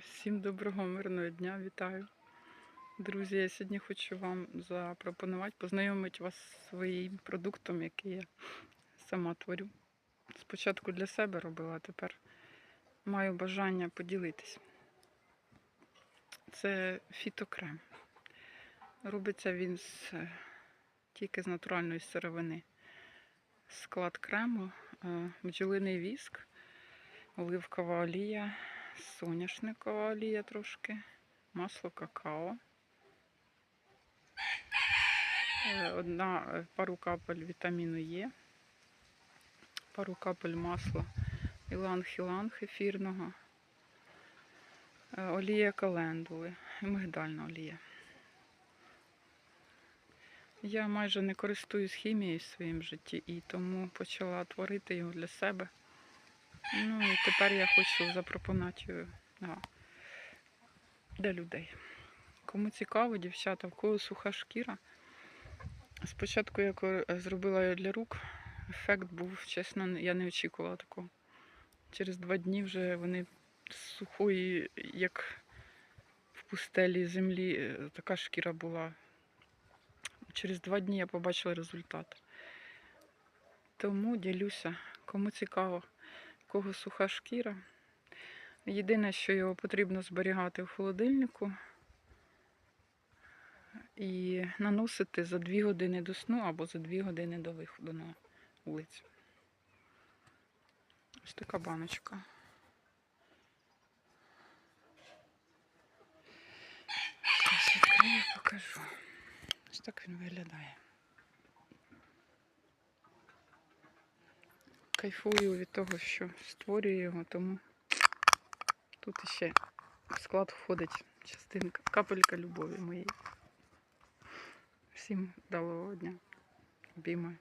Всім доброго мирного дня, вітаю. Друзі, я сьогодні хочу вам запропонувати, познайомити вас з своїм продуктом, який я сама творю. Спочатку для себе робила, а тепер маю бажання поділитись. Це фітокрем. Робиться він з, тільки з натуральної сировини. Склад крему, е, бджолиний віск, оливкова олія, соняшникова олія трошки, масло какао, е, одна е, пару капель вітаміну Е, пару капель масла іланг-іланг ефірного, е, олія календули і мигдальна олія. Я майже не користуюсь хімією в своїм житті і тому почала творити його для себе. Ну і тепер я хочу запропонувати його да, для людей. Кому цікаво, дівчата, в кого суха шкіра. Спочатку я зробила його для рук, ефект був, чесно, я не очікувала такого. Через два дні вже вони сухої, як в пустелі землі, е, така шкіра була. Через два дні я побачила результат. Тому ділюся, кому цікаво, кого суха шкіра. Єдине, що його потрібно зберігати в холодильнику і наносити за 2 години до сну або за 2 години до виходу на вулицю. Ось така баночка. Зараз відкрию, покажу. Ось так він виглядає. Кайфую від того, що створюю його, тому тут ще в склад входить частинка, капелька любові моєї. Всім вдалого дня. Обіймаю.